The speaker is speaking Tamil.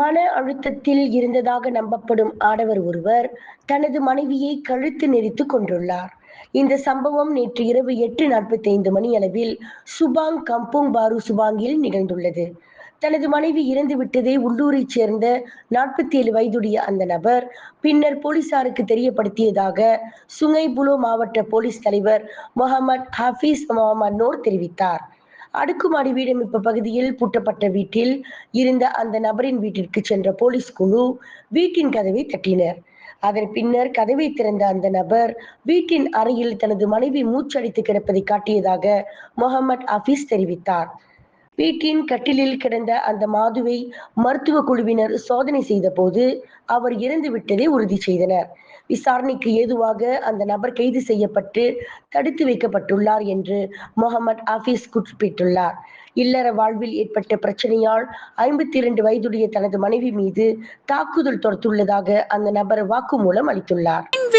மன அழுத்தத்தில் இருந்ததாக நம்பப்படும் ஆடவர் ஒருவர் தனது மனைவியை கழுத்து நெரித்து கொண்டுள்ளார் இந்த சம்பவம் நேற்று இரவு எட்டு நாற்பத்தி ஐந்து மணி அளவில் சுபாங் கம்பூங் பாரு சுபாங்கில் நிகழ்ந்துள்ளது. தனது மனைவி இறந்து விட்டதை உள்ளூரைச் சேர்ந்த நாற்பத்தி ஏழு வயதுடைய அந்த நபர் பின்னர் போலீசாருக்கு தெரியப்படுத்தியதாக சுங்கை புலோ மாவட்ட போலீஸ் தலைவர் முகமது ஹபீஸ் முகமது நோர் தெரிவித்தார். அடுக்குமாடி வீடமைப்பு பகுதியில் பூட்டப்பட்ட வீட்டில் இருந்த அந்த நபரின் வீட்டிற்கு சென்ற போலீஸ் குழு வீட்டின் கதவை தட்டினர். அதன் பின்னர் கதவை திறந்த அந்த நபர் வீட்டின் அறையில் தனது மனைவி மூச்சடித்து கிடப்பதை காட்டியதாக முகமது ஹபீஸ் தெரிவித்தார். வீட்டின் கட்டிலில் கிடந்த அந்த மாதுவை மருத்துவ குழுவினர் சோதனை செய்த போது அவர் இறந்து விட்டதை உறுதி செய்தனர். விசாரணைக்கு ஏதுவாக அந்த நபர் கைது செய்யப்பட்டு தடுத்து வைக்கப்பட்டுள்ளார் என்று முகமது ஆபீஸ் குறிப்பிட்டுள்ளார். இல்லற வாழ்வில் ஏற்பட்ட பிரச்சனையால் ஐம்பத்தி இரண்டு வயதுடைய தனது மனைவி மீது தாக்குதல் தொடுத்துள்ளதாக அந்த நபர் வாக்குமூலம் அளித்துள்ளார்.